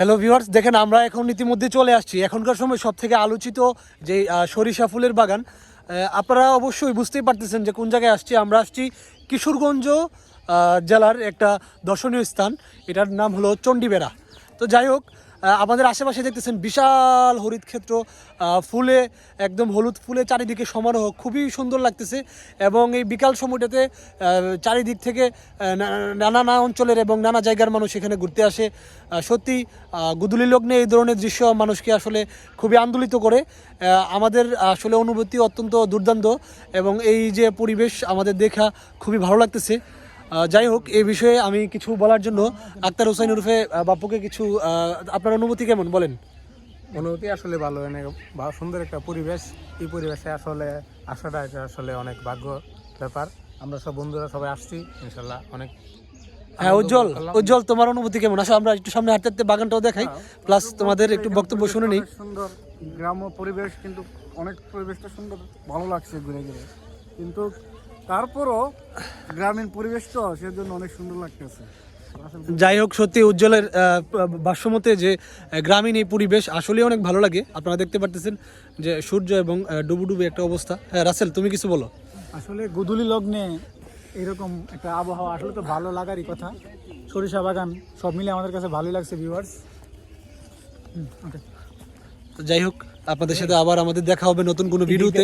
Hello viewers দেখেন, আমরা এখন ইতিমধ্যে চলে আসছি। এখনকার সময় সব থেকে আলোচিত যে সরিষা ফুলের বাগান আপনারা অবশ্যই বুঝতেই পারতেছেন যে কোন জায়গায় আসছি। আমরা আসছি কিশোরগঞ্জ জেলার একটা দর্শনীয় স্থান। এটার নাম হলো চণ্ডীবেড়া। তো যাই হোক আমাদের আশেপাশে দেখতেছেন বিশাল হরিত ক্ষেত্র ফুলে, একদম হলুদ ফুলে চারিদিকে সমারোহ, খুবই সুন্দর লাগতেছে। এবং এই বিকাল সময়টাতে চারিদিক থেকে নানা নানা অঞ্চলের এবং নানা জায়গার মানুষ এখানে ঘুরতে আসে। সত্যি গুদুলি লগ্নে এই ধরনের দৃশ্য মানুষকে আসলে খুবই আন্দোলিত করে। আমাদের আসলে অনুভূতি অত্যন্ত দুর্দান্ত এবং এই যে পরিবেশ আমাদের দেখা খুবই ভালো লাগতেছে। যাই হোক এই বিষয়ে আমি কিছু বলার জন্য আক্তার হোসেন উরফে বাপুকে কিছু আপনার অনুভূতি কেমন? বলেন। অনুভূতি আসলে ভালো ভা- সুন্দর একটা পরিবেশ। এই পরিবেশে আসলে আসাটা এটা আসলে অনেক ভাগ্য ব্যাপার। আমরা সব বন্ধুরা সবাই আসছি ইনশাল্লাহ অনেক হ্যাঁ উজ্জ্বল উজ্জ্বল তোমার অনুভূতি কেমন? আসলে আমরা একটু সামনে হাঁটতে হাঁটতে বাগানটাও দেখাই প্লাস তোমাদের একটু বক্তব্য শুনে নিই। সুন্দর গ্রাম্য পরিবেশ কিন্তু অনেক পরিবেশটা সুন্দর ভালো লাগছে ঘুরে ঘুরে। কিন্তু তারপরও গ্রামীণ পরিবেশ তো সেজন্য অনেক সুন্দর লাগতেছে। যাই হোক সত্যি উজ্জ্বলের ভাষ্যমতে যে গ্রামীণ এই পরিবেশ আসলে অনেক ভালো লাগে। আপনারা দেখতে পারতেছেন যে সূর্য এবং ডুবুডুবু একটা অবস্থা। হ্যাঁ রাসেল তুমি কিছু বলো। আসলে গুদুলি লগ্নে এরকম একটা আবহাওয়া আসলে তো ভালো লাগারই কথা। সরিষা বাগান সব মিলে আমাদের কাছে ভালোই লাগছে ভিউয়ার্স তো যাই হোক আপনাদের সাথে আবার আমাদের দেখা হবে নতুন কোনো ভিডিওতে।